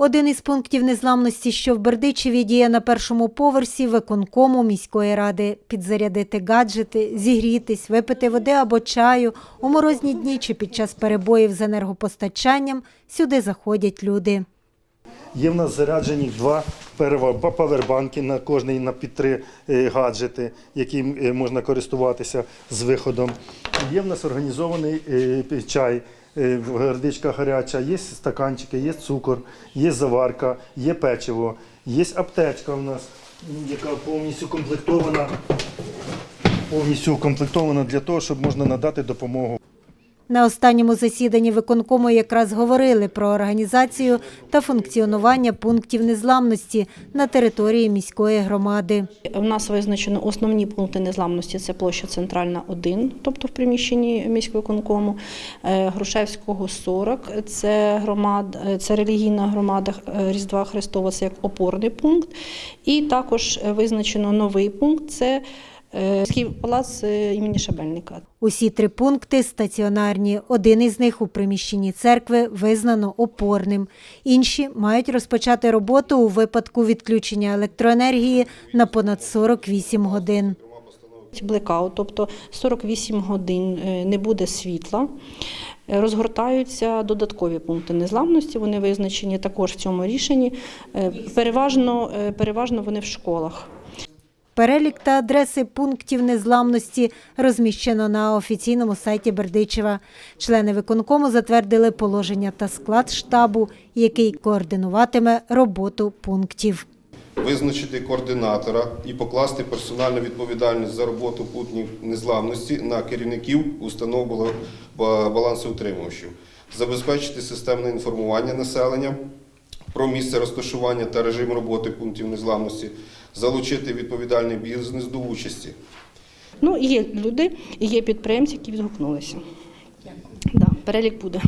Один із пунктів незламності, що в Бердичеві діє на першому поверсі виконкому міської ради. Підзарядити гаджети, зігрітись, випити води або чаю у морозні дні чи під час перебоїв з енергопостачанням сюди заходять люди. Є в нас заряджені два павербанки на кожний на під три е, гаджети, яким е, можна користуватися з виходом. Є в нас організований е, чай, гордичка гаряча, є стаканчики, є цукор, є заварка, є печиво, є аптечка в нас, яка повністю комплектована. Повністю укомплектована для того, щоб можна надати допомогу. На останньому засіданні виконкому якраз говорили про організацію та функціонування пунктів незламності на території міської громади. У нас визначено основні пункти незламності. Це площа Центральна 1, тобто в приміщенні міськвиконкому, е, Грушевського 40, це громада, е, це релігійна громада е, Різдва Христова, це як опорний пункт. І також визначено новий пункт це Міський палац е, імені Шабельника. Усі три пункти стаціонарні. Один із них у приміщенні церкви визнано опорним. Інші мають розпочати роботу у випадку відключення електроенергії на понад 48 годин. Блекаут, тобто 48 годин е, не буде світла. Е, Розгортаються додаткові пункти незламності. Вони визначені також в цьому рішенні. Е, Переважно, е, переважно вони в школах. Перелік та адреси пунктів незламності розміщено на офіційному сайті Бердичева. Члени виконкому затвердили положення та склад штабу, який координуватиме роботу пунктів. визначити координатора і покласти персональну відповідальність за роботу пунктів незламності на керівників установ бала- ба- балансоутримувачів, забезпечити системне інформування населення про місце розташування та режим роботи пунктів незламності, залучити відповідальний бізнес до участі. Ну, є люди, і є підприємці, які відгукнулися. Да, перелік буде.